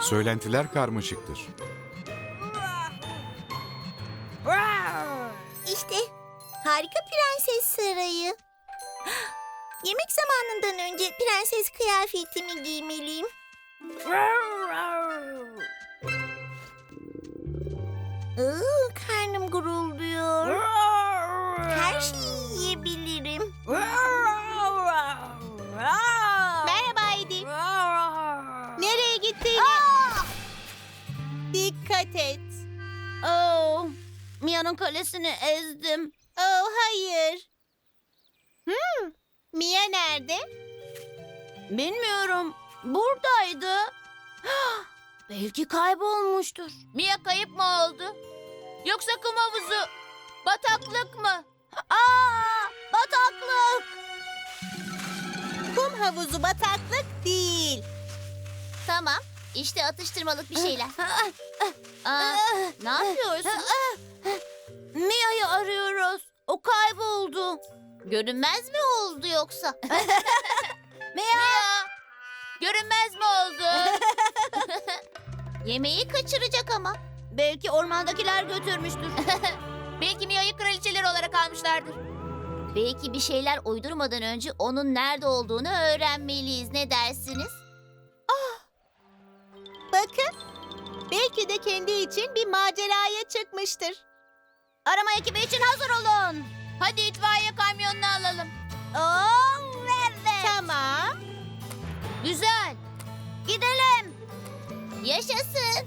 Söylentiler karmaşıktır. İşte harika prenses sarayı. Yemek zamanından önce prenses kıyafetimi giymeliyim. Iı, karnım gurulduyor. Her şeyi yiyebilirim. Mia'nın kalesini ezdim. Oh hayır. Hmm, Mia nerede? Bilmiyorum. Buradaydı. Belki kaybolmuştur. Mia kayıp mı oldu? Yoksa kum havuzu? Bataklık mı? Aa, bataklık. Kum havuzu bataklık değil. Tamam. İşte atıştırmalık bir şeyler. Aa, ne yapıyorsun? Mia'yı arıyoruz. O kayboldu. Görünmez mi oldu yoksa? Mia! Görünmez mi oldu? Yemeği kaçıracak ama. Belki ormandakiler götürmüştür. Belki Mia'yı kraliçeler olarak almışlardır. Belki bir şeyler uydurmadan önce onun nerede olduğunu öğrenmeliyiz. Ne dersiniz? Bakın. Belki de kendi için bir maceraya çıkmıştır. Arama ekibi için hazır olun. Hadi itfaiye kamyonunu alalım. Oh evet. Tamam. Güzel. Gidelim. Yaşasın.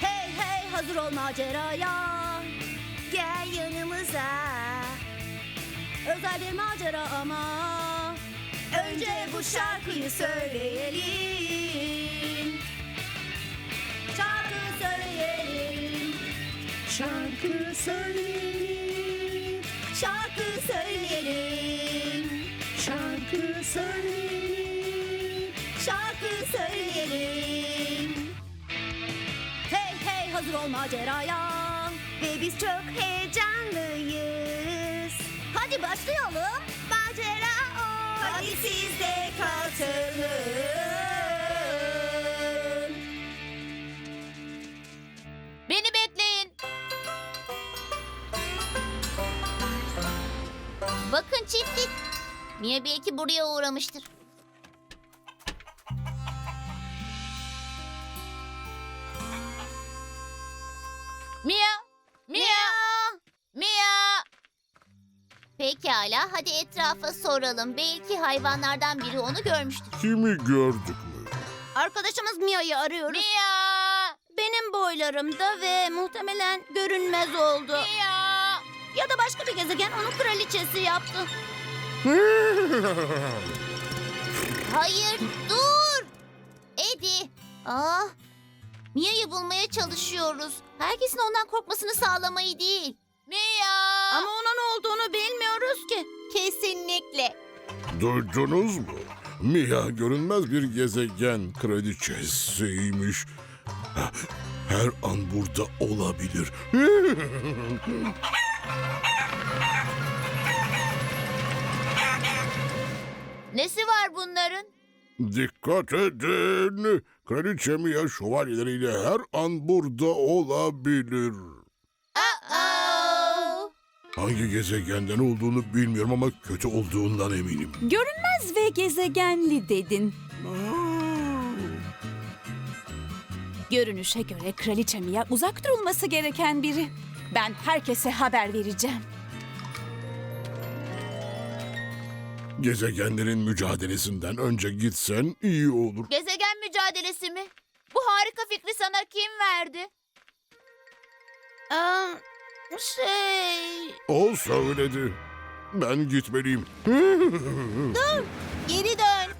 hey hey hazır ol maceraya. Gel yanımıza. Özel bir macera ama. Önce bu şarkıyı söyleyelim. Şarkı söyleyelim, Şarkı söyleyelim. şarkı söyleyelim. Şarkı söyleyelim. Hey hey hazır ol maceraya. Ve biz çok heyecanlıyız. Hadi başlayalım. Macera o. Hadi siz de katılın. Mia belki buraya uğramıştır. Mia! Mia! Mia! Pekala, hadi etrafa soralım. Belki hayvanlardan biri onu görmüştür. Kimi gördük mü? Arkadaşımız Mia'yı arıyoruz. Mia! Benim boylarımda ve muhtemelen görünmez oldu. Mia! Ya da başka bir gezegen onu kraliçesi yaptı. Hayır, dur! Edi, ah! Mia'yı bulmaya çalışıyoruz. Herkesin ondan korkmasını sağlamayı değil. Mia! Ama ona ne olduğunu bilmiyoruz ki. Kesinlikle. Duydunuz mu? Mia görünmez bir gezegen kraliçesiymiş. Her an burada olabilir. Nesi var bunların? Dikkat edin. Kraliçe Mia şövalyeleriyle her an burada olabilir. Aa! Hangi gezegenden olduğunu bilmiyorum ama kötü olduğundan eminim. Görünmez ve gezegenli dedin. Görünüşe göre kraliçe Mia uzak durulması gereken biri. Ben herkese haber vereceğim. Gezegenlerin mücadelesinden önce gitsen iyi olur. Gezegen mücadelesi mi? Bu harika fikri sana kim verdi? şey... O söyledi. Ben gitmeliyim. Geri dön.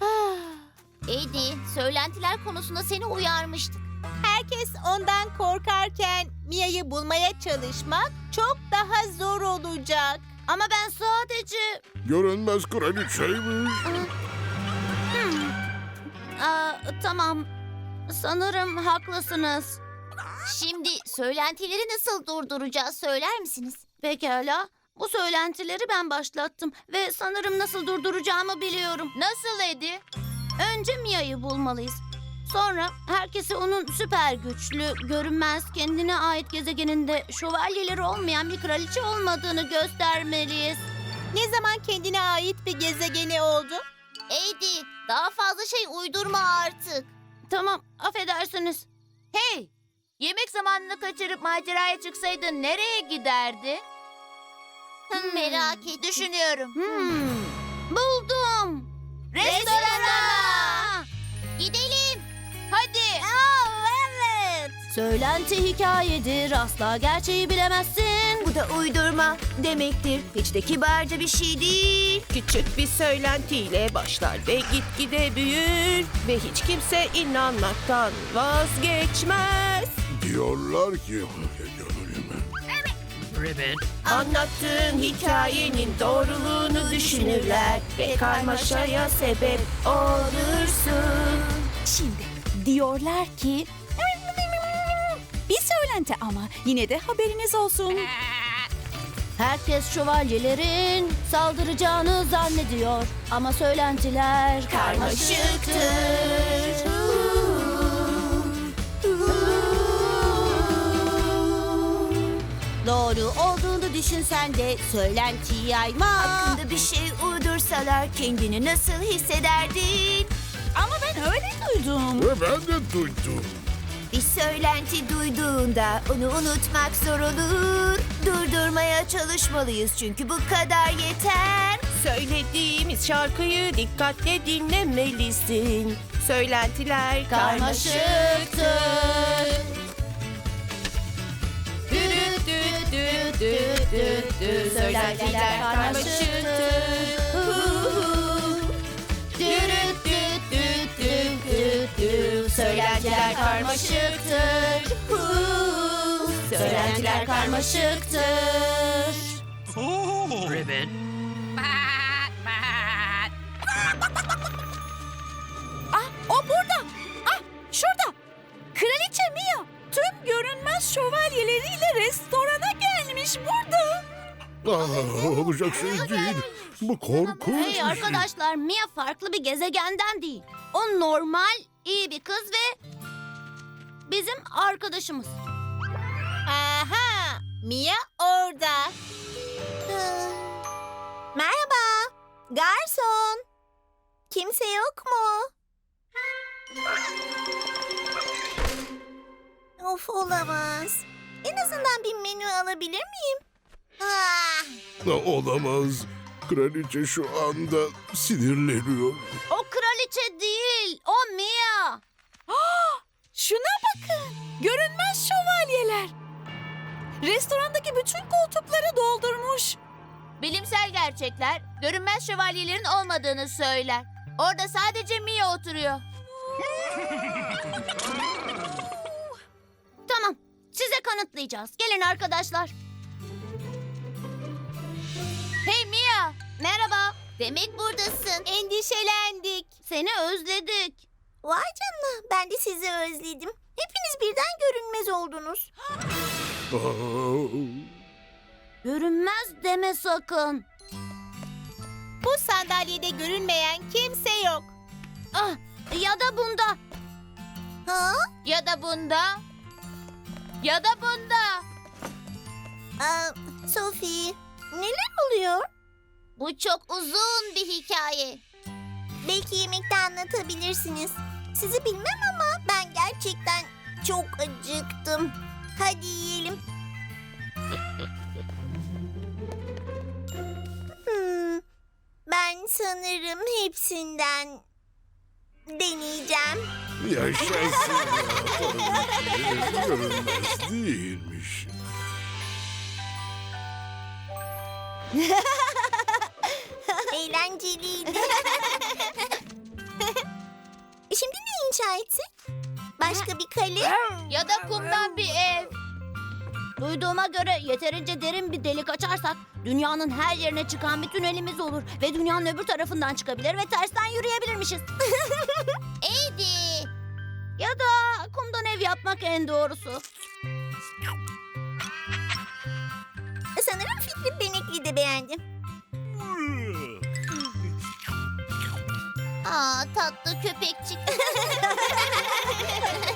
Eddie, söylentiler konusunda seni uyarmıştık. Herkes ondan korkarken Mia'yı bulmaya çalışmak çok daha zor olacak. Ama ben sadece... Görünmez kraliçeymiş. Aa, tamam. Sanırım haklısınız. Şimdi söylentileri nasıl durduracağız söyler misiniz? Pekala. Bu söylentileri ben başlattım ve sanırım nasıl durduracağımı biliyorum. Nasıl Edi? Önce Mia'yı bulmalıyız. Sonra herkese onun süper güçlü, görünmez, kendine ait gezegeninde şövalyeleri olmayan bir kraliçe olmadığını göstermeliyiz. Ne zaman kendine ait bir gezegeni oldu? Edi, daha fazla şey uydurma artık. Tamam, affedersiniz. Hey, yemek zamanını kaçırıp maceraya çıksaydın nereye giderdi? Merak et, düşünüyorum. Hmm, buldum. Restorana. Söylenti hikayedir, asla gerçeği bilemezsin. Bu da uydurma demektir. Hiç de kibarca bir şey değil. Küçük bir söylentiyle başlar ve gitgide büyür ve hiç kimse inanmaktan vazgeçmez. Diyorlar ki... Anlattığın hikayenin doğruluğunu düşünürler ve karmaşaya sebep olursun. Şimdi diyorlar ki... Söylenti ama yine de haberiniz olsun. Herkes şövalyelerin saldıracağını zannediyor. Ama söylentiler karmaşıktır. Doğru olduğunu düşünsen de söylenti yayma. Hakkında bir şey uydursalar kendini nasıl hissederdin? Ama ben öyle duydum. Ve ben de duydum. Bir söylenti duyduğunda onu unutmak zor olur. Durdurmaya çalışmalıyız çünkü bu kadar yeter. Söylediğimiz şarkıyı dikkatle dinlemelisin. Söylentiler Karmaşıktır. Düt düt düt düt düt düt. Söylentiler karmaşıktır. Karmaşıktır. Ah o burada. Ah şurada. Kraliçe Mia tüm görünmez şövalyeleriyle restorana gelmiş burada. Ah, olacak şey değil. Bu korkunç bir Hey şey. arkadaşlar Mia farklı bir gezegenden değil. O normal, iyi bir kız ve bizim arkadaşımız. Mia orada. Merhaba. Garson. Kimse yok mu? Of olamaz. En azından bir menü alabilir miyim? Ah, Ah, Olamaz. Kraliçe şu anda sinirleniyor. O kraliçe değil, o Mia. Şuna bakın. Görünmez şövalyeler. Restorandaki bütün koltukları doldurmuş. Bilimsel gerçekler görünmez şövalyelerin olmadığını söyler. Orada sadece Mia oturuyor. tamam, size kanıtlayacağız. Gelin arkadaşlar. Hey Mia, merhaba. Demek buradasın. Endişelendik. Seni özledik. vay canına ben de sizi özledim. Hepiniz birden görünmez oldunuz. Görünmez deme sakın. Bu sandalyede görünmeyen kimse yok. Ah, ya da bunda. Ha? Ya da bunda. Ya da bunda. Aa, Sophie, neler oluyor? Bu çok uzun bir hikaye. Belki yemekte anlatabilirsiniz. Sizi bilmem ama ben gerçekten çok acıktım. Hadi yiyelim. Hmm, ben sanırım hepsinden deneyeceğim. Yaşasın. Görünmez değilmiş. Eğlenceliydi. Şimdi ne inşa etsek? Başka bir kale? Ya da kumdan bir ev. Duyduğuma göre yeterince derin bir delik açarsak dünyanın her yerine çıkan bir tünelimiz olur ve dünyanın öbür tarafından çıkabilir ve tersten yürüyebilirmişiz. Edi. Ya da kumdan ev yapmak en doğrusu. Sanırım fikrim Benekli'yi de beğendim. Aa tatlı köpekçik.